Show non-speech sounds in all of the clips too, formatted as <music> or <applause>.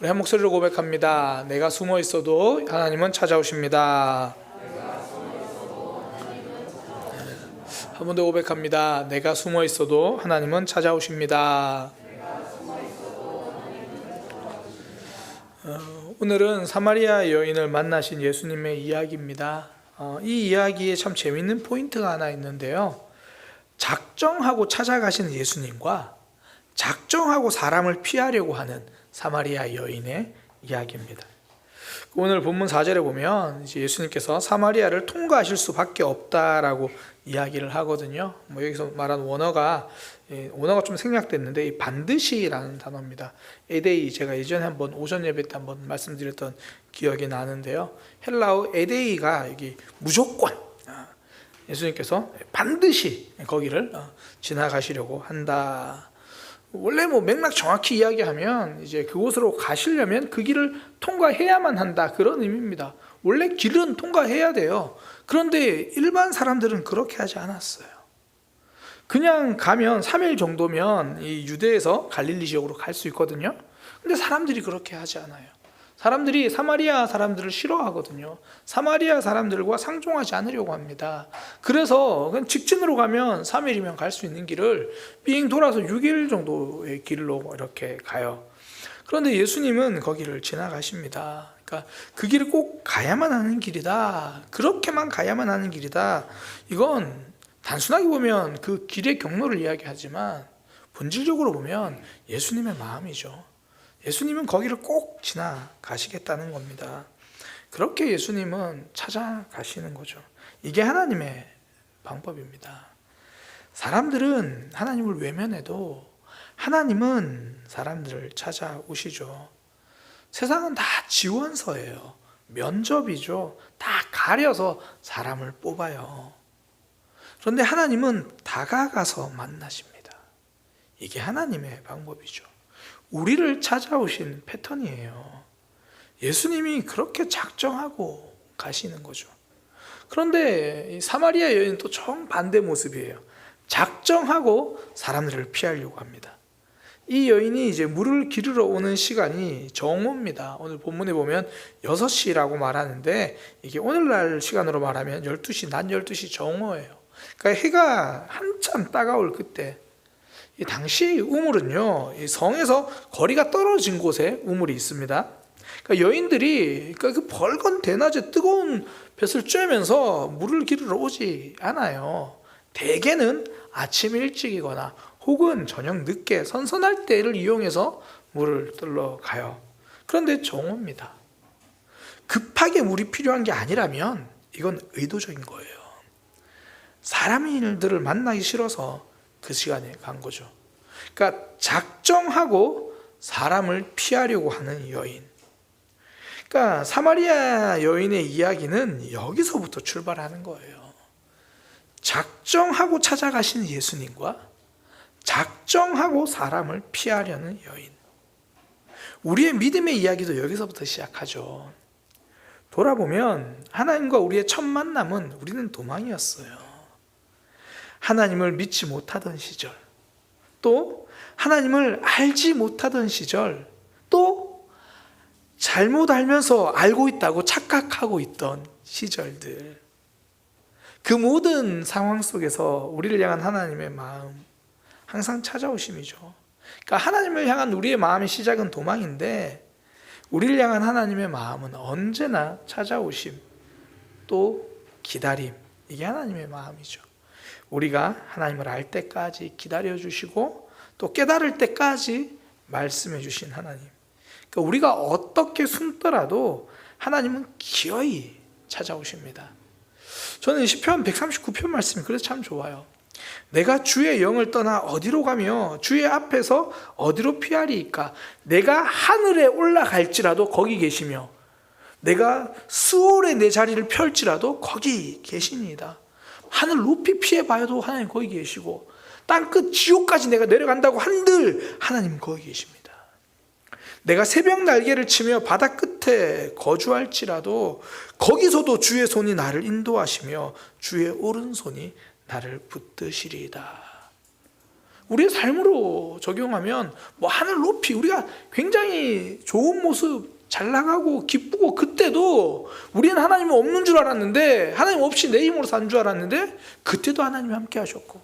우리 한 목소리로 고백합니다. 내가 숨어 있어도 하나님은 찾아오십니다. 한 번 더 고백합니다. 내가 숨어 있어도 하나님은 찾아오십니다. 어, 오늘은 사마리아 여인을 만나신 예수님의 이야기입니다. 어, 이 이야기에 참 재밌는 포인트가 하나 있는데요. 작정하고 찾아가시는 예수님과 작정하고 사람을 피하려고 하는 사마리아 여인의 이야기입니다. 오늘 본문 4절에 보면 이제 예수님께서 사마리아를 통과하실 수밖에 없다라고 이야기를 하거든요. 뭐 여기서 말한 원어가 예, 원어가 좀 생략됐는데 이 반드시라는 단어입니다. 에데이 제가 예전에 한번 오전 예배 때 한번 말씀드렸던 기억이 나는데요. 헬라어 에데이가 여기 무조건 아, 예수님께서 반드시 거기를 어, 지나가시려고 한다. 원래 뭐 맥락 정확히 이야기하면 이제 그곳으로 가시려면 그 길을 통과해야만 한다 그런 의미입니다. 원래 길은 통과해야 돼요. 그런데 일반 사람들은 그렇게 하지 않았어요. 그냥 가면 3일 정도면 이 유대에서 갈릴리 지역으로 갈 수 있거든요. 근데 사람들이 그렇게 하지 않아요. 사람들이 사마리아 사람들을 싫어하거든요. 사마리아 사람들과 상종하지 않으려고 합니다. 그래서 직진으로 가면 3일이면 갈 수 있는 길을 빙 돌아서 6일 정도의 길로 이렇게 가요. 그런데 예수님은 거기를 지나가십니다. 그러니까 그 길을 꼭 가야만 하는 길이다. 그렇게만 가야만 하는 길이다. 이건 단순하게 보면 그 길의 경로를 이야기하지만 본질적으로 보면 예수님의 마음이죠. 예수님은 거기를 꼭 지나가시겠다는 겁니다. 그렇게 예수님은 찾아가시는 거죠. 이게 하나님의 방법입니다. 사람들은 하나님을 외면해도 하나님은 사람들을 찾아오시죠. 세상은 다 지원서예요. 면접이죠. 다 가려서 사람을 뽑아요. 그런데 하나님은 다가가서 만나십니다. 이게 하나님의 방법이죠. 우리를 찾아오신 패턴이에요. 예수님이 그렇게 작정하고 가시는 거죠. 그런데 사마리아 여인은 또 정반대 모습이에요. 작정하고 사람들을 피하려고 합니다. 이 여인이 이제 물을 기르러 오는 시간이 정오입니다. 오늘 본문에 보면 6시라고 말하는데 이게 오늘날 시간으로 말하면 12시, 낮 12시 정오예요. 그러니까 해가 한참 따가울 그때 이 당시 우물은요, 이 성에서 거리가 떨어진 곳에 우물이 있습니다. 그러니까 여인들이 그러니까 그 벌건 대낮에 뜨거운 볕을 쬐면서 물을 기르러 오지 않아요. 대개는 아침 일찍이거나 혹은 저녁 늦게 선선할 때를 이용해서 물을 들러 가요. 그런데 정오입니다. 급하게 물이 필요한 게 아니라면 이건 의도적인 거예요. 사람들을 만나기 싫어서 그 시간에 간 거죠. 그러니까 작정하고 사람을 피하려고 하는 여인. 그러니까 사마리아 여인의 이야기는 여기서부터 출발하는 거예요. 작정하고 찾아가시는 예수님과 작정하고 사람을 피하려는 여인. 우리의 믿음의 이야기도 여기서부터 시작하죠. 돌아보면 하나님과 우리의 첫 만남은 우리는 도망이었어요. 하나님을 믿지 못하던 시절, 또 하나님을 알지 못하던 시절, 또 잘못 알면서 알고 있다고 착각하고 있던 시절들. 그 모든 상황 속에서 우리를 향한 하나님의 마음, 항상 찾아오심이죠. 그러니까 하나님을 향한 우리의 마음의 시작은 도망인데, 우리를 향한 하나님의 마음은 언제나 찾아오심, 또 기다림. 이게 하나님의 마음이죠. 우리가 하나님을 알 때까지 기다려 주시고 또 깨달을 때까지 말씀해 주신 하나님. 그러니까 우리가 어떻게 숨더라도 하나님은 기어이 찾아오십니다. 저는 시편 139편 말씀이 그래서 참 좋아요. 내가 주의 영을 떠나 어디로 가며 주의 앞에서 어디로 피하리이까? 내가 하늘에 올라갈지라도 거기 계시며 내가 수월에 내 자리를 펼지라도 거기 계시니이다. 하늘 높이 피해 봐도 하나님 거기 계시고 땅 끝 지옥까지 내가 내려간다고 한들 하나님 거기 계십니다. 내가 새벽 날개를 치며 바다 끝에 거주할지라도 거기서도 주의 손이 나를 인도하시며 주의 오른손이 나를 붙드시리이다. 우리의 삶으로 적용하면 뭐 하늘 높이 우리가 굉장히 좋은 모습 잘 나가고 기쁘고 그 때도 우리는 하나님 없는 줄 알았는데 하나님 없이 내 힘으로 산 줄 알았는데 그때도 하나님이 함께 하셨고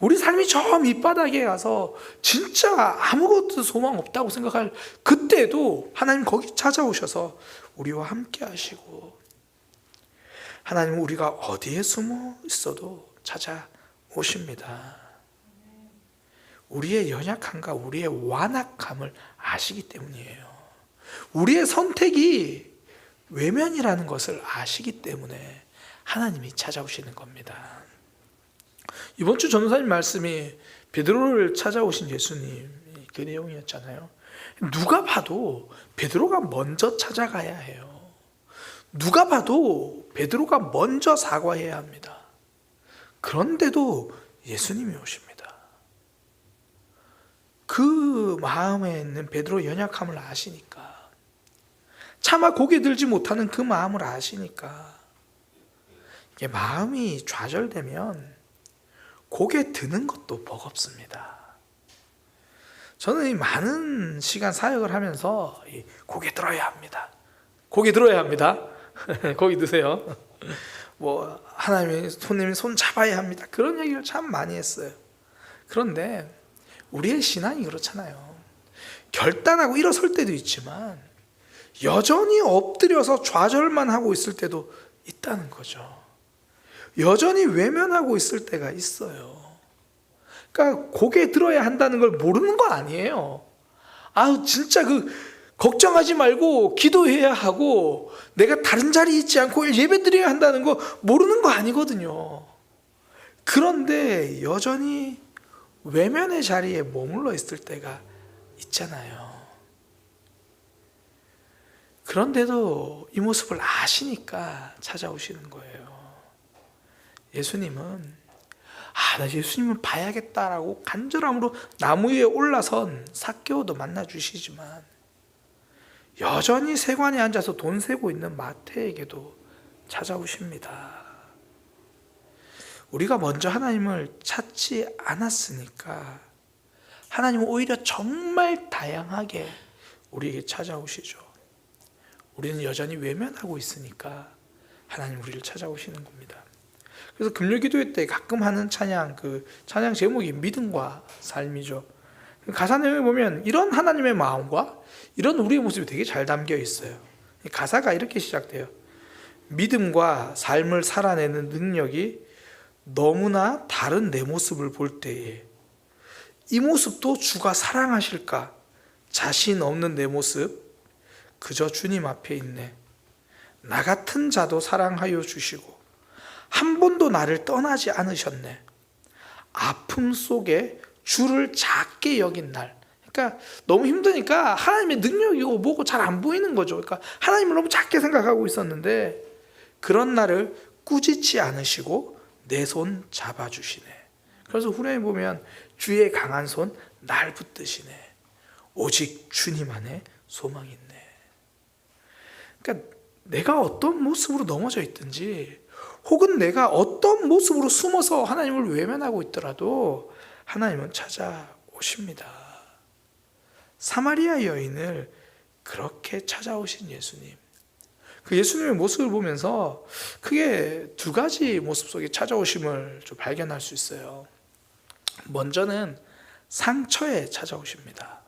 우리 삶이 저 밑바닥에 가서 진짜 아무것도 소망 없다고 생각할 그때도 하나님 거기 찾아오셔서 우리와 함께 하시고 하나님은 우리가 어디에 숨어 있어도 찾아오십니다. 우리의 연약함과 우리의 완악함을 아시기 때문이에요. 우리의 선택이 외면이라는 것을 아시기 때문에 하나님이 찾아오시는 겁니다. 이번 주 전도사님 말씀이 베드로를 찾아오신 예수님 그 내용이었잖아요. 누가 봐도 베드로가 먼저 찾아가야 해요. 누가 봐도 베드로가 먼저 사과해야 합니다. 그런데도 예수님이 오십니다. 그 마음에 있는 베드로 연약함을 아시니까 차마 고개 들지 못하는 그 마음을 아시니까 이게 마음이 좌절되면 고개 드는 것도 버겁습니다. 저는 이 많은 시간 사역을 하면서 이 고개 들어야 합니다. 고개 들어야 합니다. <laughs> 고개 드세요. 뭐 하나님이 손님이 손 잡아야 합니다. 그런 얘기를 참 많이 했어요. 그런데 우리의 신앙이 그렇잖아요. 결단하고 일어설 때도 있지만 여전히 엎드려서 좌절만 하고 있을 때도 있다는 거죠. 여전히 외면하고 있을 때가 있어요. 그러니까 고개 들어야 한다는 걸 모르는 건 아니에요. 아, 진짜 그 걱정하지 말고 기도해야 하고 내가 다른 자리에 있지 않고 예배 드려야 한다는 거 모르는 거 아니거든요. 그런데 여전히 외면의 자리에 머물러 있을 때가 있잖아요. 그런데도 이 모습을 아시니까 찾아오시는 거예요. 예수님은 아, 나 예수님을 봐야겠다라고 간절함으로 나무 위에 올라선 사개오도 만나 주시지만 여전히 세관에 앉아서 돈 세고 있는 마태에게도 찾아오십니다. 우리가 먼저 하나님을 찾지 않았으니까 하나님은 오히려 정말 다양하게 우리에게 찾아오시죠. 우리는 여전히 외면하고 있으니까 하나님 우리를 찾아오시는 겁니다. 그래서 금요 기도회 때 가끔 하는 찬양 그 찬양 제목이 믿음과 삶이죠. 가사 내용에 보면 이런 하나님의 마음과 이런 우리의 모습이 되게 잘 담겨 있어요. 가사가 이렇게 시작돼요. 믿음과 삶을 살아내는 능력이 너무나 다른 내 모습을 볼 때에 이 모습도 주가 사랑하실까? 자신 없는 내 모습 그저 주님 앞에 있네. 나 같은 자도 사랑하여 주시고 한 번도 나를 떠나지 않으셨네. 아픔 속에 주를 작게 여긴 날. 그러니까 너무 힘드니까 하나님의 능력이고 뭐고 잘 안 보이는 거죠. 그러니까 하나님을 너무 작게 생각하고 있었는데 그런 나를 꾸짖지 않으시고 내 손 잡아 주시네. 그래서 후렴에 보면 주의 강한 손 날 붙드시네. 오직 주님 안에 소망이 있네. 그러니까 내가 어떤 모습으로 넘어져 있든지 혹은 내가 어떤 모습으로 숨어서 하나님을 외면하고 있더라도 하나님은 찾아오십니다. 사마리아 여인을 그렇게 찾아오신 예수님. 그 예수님의 모습을 보면서 크게 두 가지 모습 속에 찾아오심을 좀 발견할 수 있어요. 먼저는 상처에 찾아오십니다.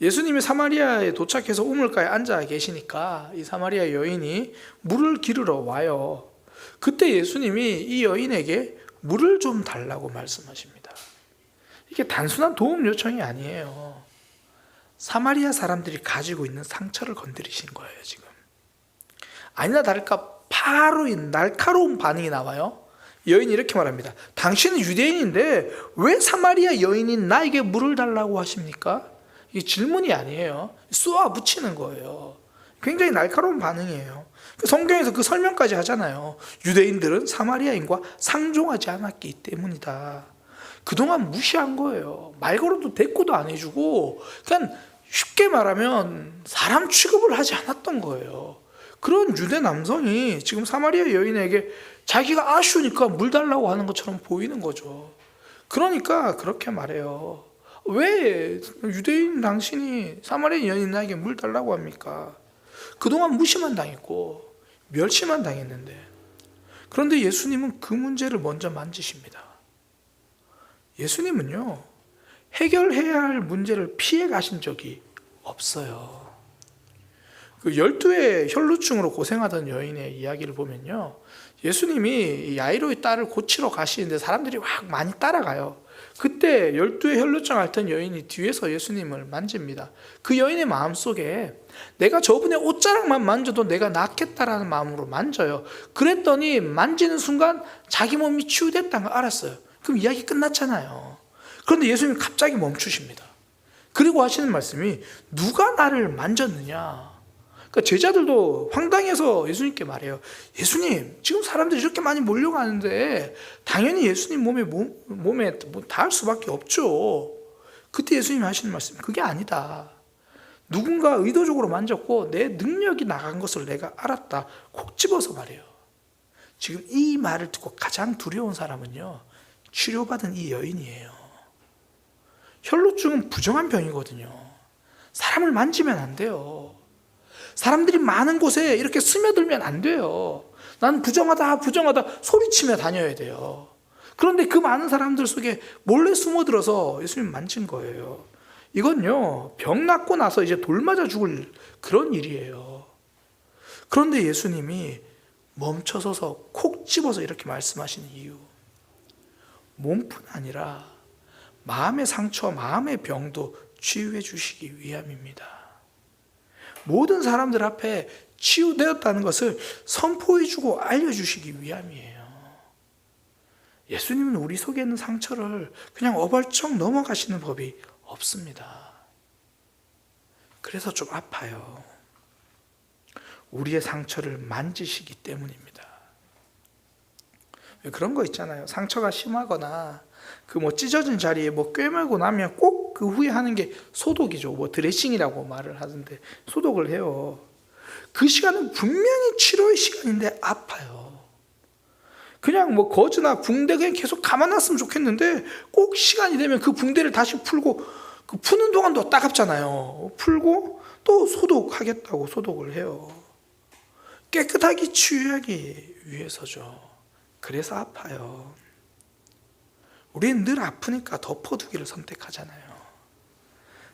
예수님이 사마리아에 도착해서 우물가에 앉아 계시니까 이 사마리아 여인이 물을 기르러 와요. 그때 예수님이 이 여인에게 물을 좀 달라고 말씀하십니다. 이게 단순한 도움 요청이 아니에요. 사마리아 사람들이 가지고 있는 상처를 건드리신 거예요, 지금. 아니나 다를까 바로 이 날카로운 반응이 나와요. 여인이 이렇게 말합니다. 당신은 유대인인데 왜 사마리아 여인인 나에게 물을 달라고 하십니까? 이 질문이 아니에요. 쏘아 붙이는 거예요. 굉장히 날카로운 반응이에요. 그 성경에서 그 설명까지 하잖아요. 유대인들은 사마리아인과 상종하지 않았기 때문이다. 그동안 무시한 거예요. 말 걸어도 대꾸도 안 해주고, 그냥 쉽게 말하면 사람 취급을 하지 않았던 거예요. 그런 유대 남성이 지금 사마리아 여인에게 자기가 아쉬우니까 물 달라고 하는 것처럼 보이는 거죠. 그러니까 그렇게 말해요. 왜 유대인 당신이 사마리아 여인에게 물 달라고 합니까? 그동안 무시만 당했고 멸시만 당했는데 그런데 예수님은 그 문제를 먼저 만지십니다. 예수님은요 해결해야 할 문제를 피해 가신 적이 없어요. 그 열두의 혈루증으로 고생하던 여인의 이야기를 보면요. 예수님이 야이로의 딸을 고치러 가시는데 사람들이 막 많이 따라가요. 그때 열두의 혈루증 앓던 여인이 뒤에서 예수님을 만집니다. 그 여인의 마음속에 내가 저분의 옷자락만 만져도 내가 낫겠다라는 마음으로 만져요. 그랬더니 만지는 순간 자기 몸이 치유됐다는 걸 알았어요. 그럼 이야기 끝났잖아요. 그런데 예수님이 갑자기 멈추십니다. 그리고 하시는 말씀이 누가 나를 만졌느냐? 그러니까 제자들도 황당해서 예수님께 말해요. 예수님, 지금 사람들이 이렇게 많이 몰려가는데 당연히 예수님 몸에 몸, 몸에 뭐 닿을 수밖에 없죠. 그때 예수님이 하시는 말씀, 그게 아니다. 누군가 의도적으로 만졌고 내 능력이 나간 것을 내가 알았다. 콕 집어서 말해요. 지금 이 말을 듣고 가장 두려운 사람은요, 치료받은 이 여인이에요. 혈루증은 부정한 병이거든요. 사람을 만지면 안 돼요. 사람들이 많은 곳에 이렇게 스며들면 안 돼요. 난 부정하다, 부정하다 소리치며 다녀야 돼요. 그런데 그 많은 사람들 속에 몰래 숨어들어서 예수님 만진 거예요. 이건요, 병 낫고 나서 이제 돌 맞아 죽을 그런 일이에요. 그런데 예수님이 멈춰서서 콕 집어서 이렇게 말씀하시는 이유. 몸뿐 아니라 마음의 상처, 마음의 병도 치유해 주시기 위함입니다. 모든 사람들 앞에 치유되었다는 것을 선포해 주고 알려 주시기 위함이에요. 예수님은 우리 속에 있는 상처를 그냥 어벌쩍 넘어가시는 법이 없습니다. 그래서 좀 아파요. 우리의 상처를 만지시기 때문입니다. 왜 그런 거 있잖아요. 상처가 심하거나 그 뭐 찢어진 자리에 뭐 꿰매고 나면 꼭 그 후에 하는 게 소독이죠. 뭐 드레싱이라고 말을 하는데 소독을 해요. 그 시간은 분명히 치료의 시간인데 아파요. 그냥 뭐 거즈나 붕대 그냥 계속 가만 놨으면 좋겠는데 꼭 시간이 되면 그 붕대를 다시 풀고 그 푸는 동안도 따갑잖아요. 풀고 또 소독하겠다고 소독을 해요. 깨끗하게 치유하기 위해서죠. 그래서 아파요. 우리는 늘 아프니까 덮어두기를 선택하잖아요.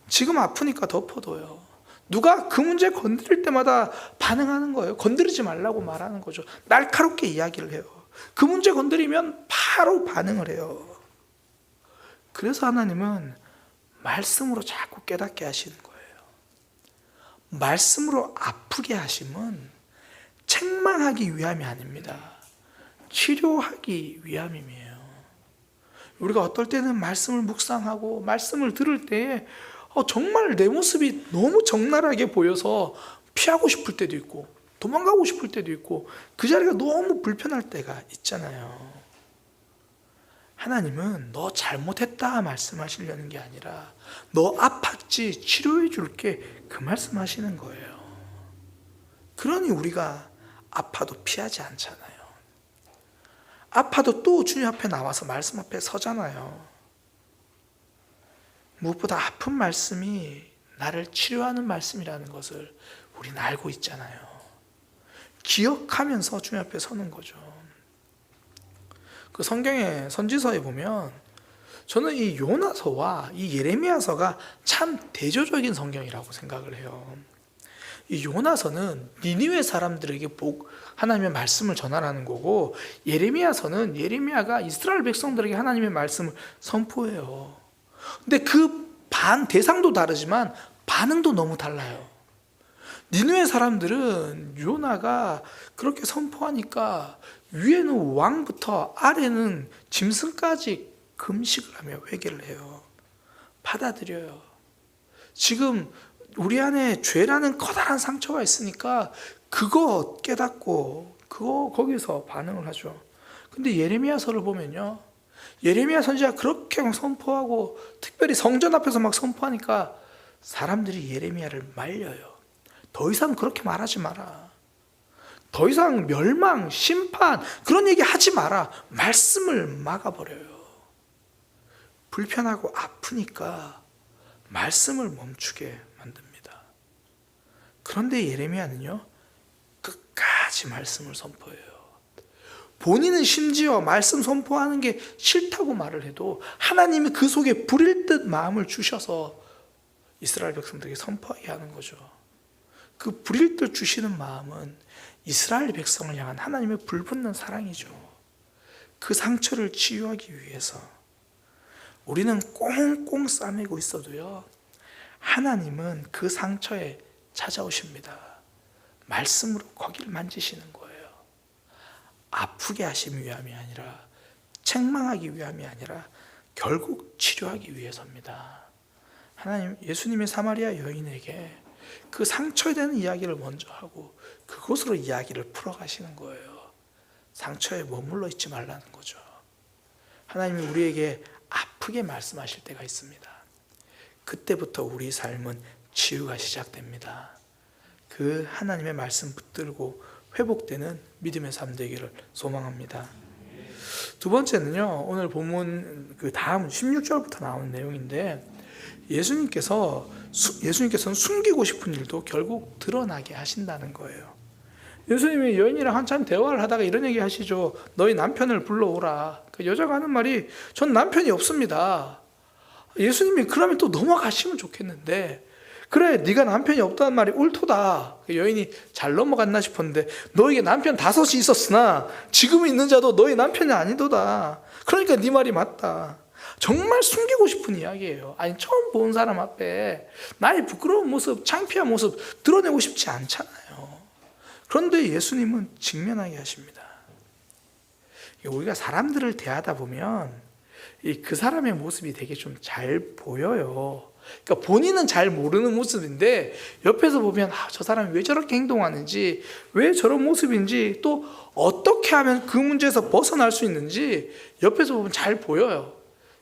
지금 아프니까 덮어둬요. 누가 그 문제 건드릴 때마다 반응하는 거예요. 건드리지 말라고 말하는 거죠. 날카롭게 이야기를 해요. 그 문제 건드리면 바로 반응을 해요. 그래서 하나님은 말씀으로 자꾸 깨닫게 하시는 거예요. 말씀으로 아프게 하심은 책망하기 위함이 아닙니다. 치료하기 위함이에요. 우리가 어떨 때는 말씀을 묵상하고 말씀을 들을 때에 어, 정말 내 모습이 너무 적나라하게 보여서 피하고 싶을 때도 있고 도망가고 싶을 때도 있고 그 자리가 너무 불편할 때가 있잖아요. 하나님은 너 잘못했다 말씀하시려는 게 아니라 너 아팠지 치료해 줄게 그 말씀하시는 거예요. 그러니 우리가 아파도 피하지 않잖아요. 아파도 또 주님 앞에 나와서 말씀 앞에 서잖아요. 무엇보다 아픈 말씀이 나를 치료하는 말씀이라는 것을 우리는 알고 있잖아요. 기억하면서 주님 앞에 서는 거죠. 그 성경의 선지서에 보면 저는 이 요나서와 이 예레미야서가 참 대조적인 성경이라고 생각을 해요. 이 요나서는 니니웨 사람들에게 복 하나님의 말씀을 전하라는 거고 예레미야서는 예레미야가 이스라엘 백성들에게 하나님의 말씀을 선포해요. 근데 그 반 대상도 다르지만 반응도 너무 달라요. 니누의 사람들은 요나가 그렇게 선포하니까 위에는 왕부터 아래는 짐승까지 금식을 하며 회개를 해요. 받아들여요. 지금 우리 안에 죄라는 커다란 상처가 있으니까 그거 깨닫고 그거 거기서 반응을 하죠. 근데 예레미야서를 보면요. 예레미야 선지자 그렇게 막 선포하고 특별히 성전 앞에서 막 선포하니까 사람들이 예레미야를 말려요. 더 이상 그렇게 말하지 마라. 더 이상 멸망, 심판 그런 얘기 하지 마라. 말씀을 막아버려요. 불편하고 아프니까 말씀을 멈추게. 그런데 예레미야는요 끝까지 말씀을 선포해요. 본인은 심지어 말씀 선포하는 게 싫다고 말을 해도 하나님이 그 속에 불일 듯 마음을 주셔서 이스라엘 백성들에게 선포하게 하는 거죠. 그 불일 듯 주시는 마음은 이스라엘 백성을 향한 하나님의 불붙는 사랑이죠. 그 상처를 치유하기 위해서 우리는 꽁꽁 싸매고 있어도요. 하나님은 그 상처에 찾아오십니다. 말씀으로 거기를 만지시는 거예요. 아프게 하심이 위함이 아니라 책망하기 위함이 아니라 결국 치료하기 위해서입니다. 하나님 예수님의 사마리아 여인에게 그 상처에 대한 이야기를 먼저 하고 그곳으로 이야기를 풀어가시는 거예요. 상처에 머물러 있지 말라는 거죠. 하나님이 우리에게 아프게 말씀하실 때가 있습니다. 그때부터 우리 삶은 치유가 시작됩니다. 그 하나님의 말씀 붙들고 회복되는 믿음의 삶 되기를 소망합니다. 두 번째는요, 오늘 본문 그 다음 16절부터 나오는 내용인데, 예수님께서, 수- 예수님께서는 숨기고 싶은 일도 결국 드러나게 하신다는 거예요. 예수님이 여인이랑 한참 대화를 하다가 이런 얘기 하시죠. 너희 남편을 불러오라. 그 여자가 하는 말이, 전 남편이 없습니다. 예수님이 그러면 또 넘어가시면 좋겠는데, 그래 네가 남편이 없다는 말이 옳도다. 그 여인이 잘 넘어갔나 싶었는데 너에게 남편 다섯이 있었으나 지금 있는 자도 너희 남편이 아니도다. 그러니까 네 말이 맞다. 정말 숨기고 싶은 이야기예요. 아니 처음 본 사람 앞에 나의 부끄러운 모습 창피한 모습 드러내고 싶지 않잖아요. 그런데 예수님은 직면하게 하십니다. 우리가 사람들을 대하다 보면 이그 사람의 모습이 되게 좀 잘 보여요 그러니까 본인은 잘 모르는 모습인데 옆에서 보면 아, 저 사람이 왜 저렇게 행동하는지 왜 저런 모습인지 또 어떻게 하면 그 문제에서 벗어날 수 있는지 옆에서 보면 잘 보여요.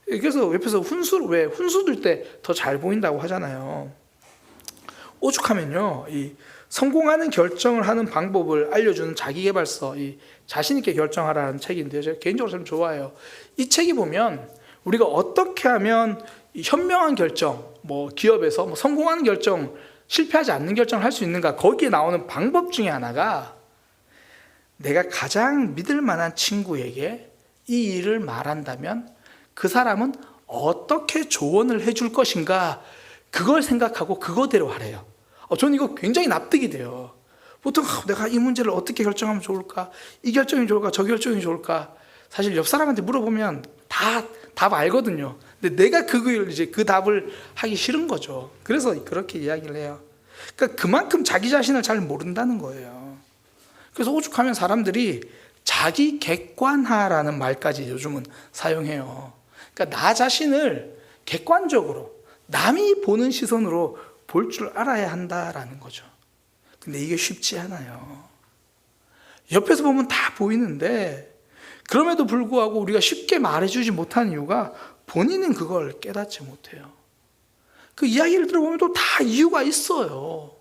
그래서 옆에서 훈수 왜 훈수 둘 때 더 잘 보인다고 하잖아요. 오죽하면요, 이 성공하는 결정을 하는 방법을 알려주는 자기개발서, 이 자신 있게 결정하라는 책인데요. 제가 개인적으로 참 좋아해요. 이 책이 보면 우리가 어떻게 하면 이 현명한 결정, 뭐 기업에서 뭐 성공하는 결정, 실패하지 않는 결정을 할 수 있는가 거기에 나오는 방법 중에 하나가 내가 가장 믿을 만한 친구에게 이 일을 말한다면 그 사람은 어떻게 조언을 해줄 것인가 그걸 생각하고 그거대로 하래요. 어, 저는 이거 굉장히 납득이 돼요. 보통 아, 내가 이 문제를 어떻게 결정하면 좋을까? 이 결정이 좋을까? 저 결정이 좋을까? 사실 옆 사람한테 물어보면 다 답 알거든요. 근데 내가 그걸 이제 그 답을 하기 싫은 거죠. 그래서 그렇게 이야기를 해요. 그러니까 그만큼 자기 자신을 잘 모른다는 거예요. 그래서 오죽하면 사람들이 자기 객관화라는 말까지 요즘은 사용해요. 그러니까 나 자신을 객관적으로 남이 보는 시선으로 볼 줄 알아야 한다라는 거죠. 근데 이게 쉽지 않아요. 옆에서 보면 다 보이는데 그럼에도 불구하고 우리가 쉽게 말해주지 못하는 이유가 본인은 그걸 깨닫지 못해요. 그 이야기를 들어보면 또 다 이유가 있어요.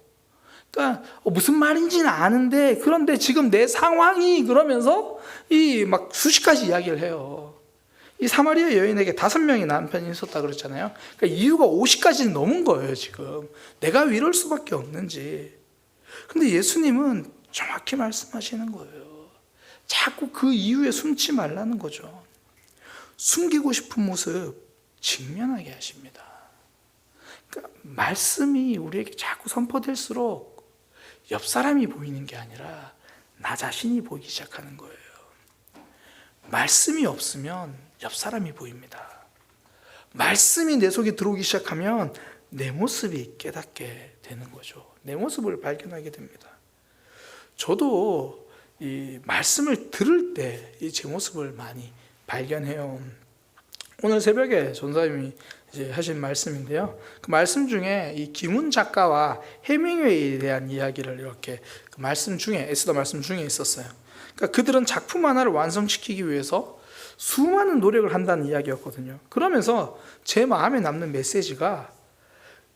그러니까 무슨 말인지는 아는데 그런데 지금 내 상황이 그러면서 이 막 수십 가지 이야기를 해요. 이 사마리아 여인에게 다섯 명의 남편이 있었다 그랬잖아요. 그러니까 이유가 50가지는 넘은 거예요, 지금. 내가 왜 이럴 수밖에 없는지. 근데 예수님은 정확히 말씀하시는 거예요. 자꾸 그 이유에 숨지 말라는 거죠. 숨기고 싶은 모습 직면하게 하십니다. 그러니까 말씀이 우리에게 자꾸 선포될수록 옆 사람이 보이는 게 아니라 나 자신이 보이기 시작하는 거예요. 말씀이 없으면 옆 사람이 보입니다. 말씀이 내 속에 들어오기 시작하면 내 모습이 깨닫게 되는 거죠. 내 모습을 발견하게 됩니다. 저도 이 말씀을 들을 때 이 제 모습을 많이 발견해요. 오늘 새벽에 전사님이 이제 하신 말씀인데요. 그 말씀 중에 이 김훈 작가와 해밍웨이에 대한 이야기를 이렇게 그 말씀 중에 에스더 말씀 중에 있었어요. 그러니까 그들은 작품 하나를 완성시키기 위해서 수많은 노력을 한다는 이야기였거든요. 그러면서 제 마음에 남는 메시지가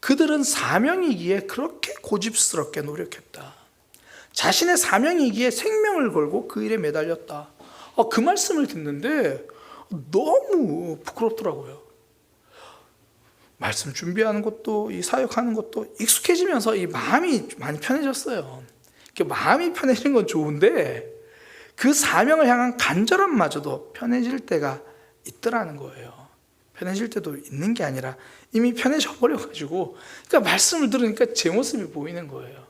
그들은 사명이기에 그렇게 고집스럽게 노력했다. 자신의 사명이기에 생명을 걸고 그 일에 매달렸다. 어, 그 말씀을 듣는데 너무 부끄럽더라고요. 말씀 준비하는 것도 이 사역하는 것도 익숙해지면서 이 마음이 많이 편해졌어요. 마음이 편해진 건 좋은데 그 사명을 향한 간절함마저도 편해질 때가 있더라는 거예요. 편해질 때도 있는 게 아니라 이미 편해져 버려가지고 그러니까 말씀을 들으니까 제 모습이 보이는 거예요.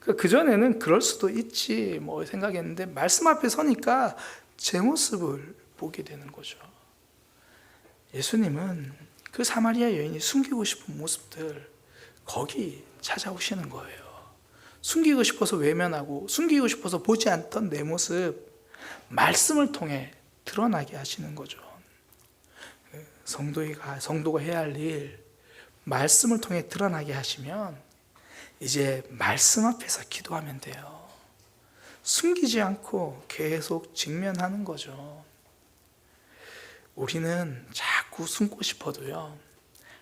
그 전에는 그럴 수도 있지 뭐 생각했는데 말씀 앞에 서니까 제 모습을 보게 되는 거죠. 예수님은 그 사마리아 여인이 숨기고 싶은 모습들 거기 찾아오시는 거예요. 숨기고 싶어서 외면하고 숨기고 싶어서 보지 않던 내 모습 말씀을 통해 드러나게 하시는 거죠. 성도가 성도가 해야 할 일 말씀을 통해 드러나게 하시면 이제 말씀 앞에서 기도하면 돼요. 숨기지 않고 계속 직면하는 거죠. 우리는 자꾸 숨고 싶어도요.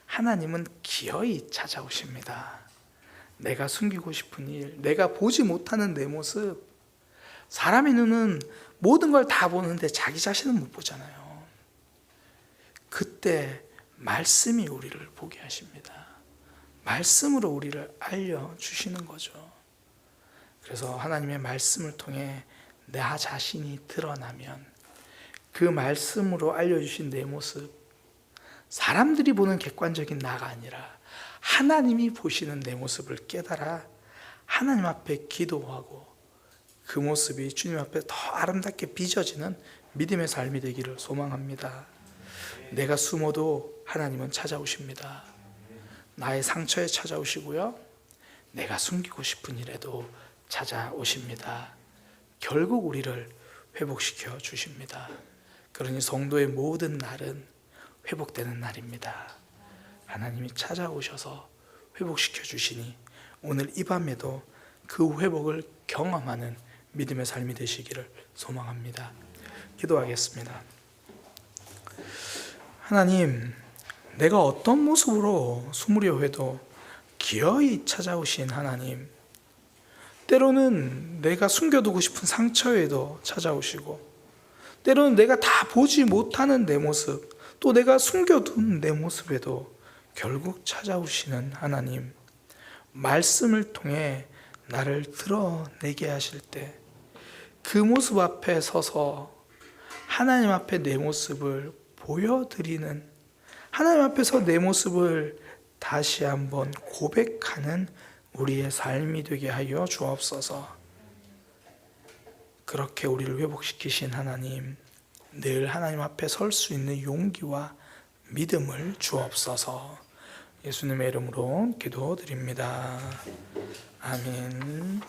하나님은 기어이 찾아오십니다. 내가 숨기고 싶은 일, 내가 보지 못하는 내 모습. 사람의 눈은 모든 걸 다 보는데 자기 자신은 못 보잖아요. 그때 말씀이 우리를 보게 하십니다. 말씀으로 우리를 알려주시는 거죠. 그래서 하나님의 말씀을 통해 나 자신이 드러나면 그 말씀으로 알려주신 내 모습, 사람들이 보는 객관적인 나가 아니라 하나님이 보시는 내 모습을 깨달아 하나님 앞에 기도하고 그 모습이 주님 앞에 더 아름답게 빚어지는 믿음의 삶이 되기를 소망합니다. 내가 숨어도 하나님은 찾아오십니다. 나의 상처에 찾아오시고요. 내가 숨기고 싶은 일에도 찾아오십니다. 결국 우리를 회복시켜 주십니다. 그러니 성도의 모든 날은 회복되는 날입니다. 하나님이 찾아오셔서 회복시켜 주시니 오늘 이 밤에도 그 회복을 경험하는 믿음의 삶이 되시기를 소망합니다. 기도하겠습니다. 하나님, 내가 어떤 모습으로 숨으려 해도 기어이 찾아오신 하나님, 때로는 내가 숨겨두고 싶은 상처에도 찾아오시고, 때로는 내가 다 보지 못하는 내 모습, 또 내가 숨겨둔 내 모습에도 결국 찾아오시는 하나님, 말씀을 통해 나를 드러내게 하실 때, 그 모습 앞에 서서 하나님 앞에 내 모습을 보여드리는, 하나님 앞에서 내 모습을 다시 한번 고백하는 우리의 삶이 되게 하여 주옵소서. 그렇게 우리를 회복시키신 하나님, 늘 하나님 앞에 설 수 있는 용기와 믿음을 주옵소서. 예수님의 이름으로 기도드립니다. 아멘.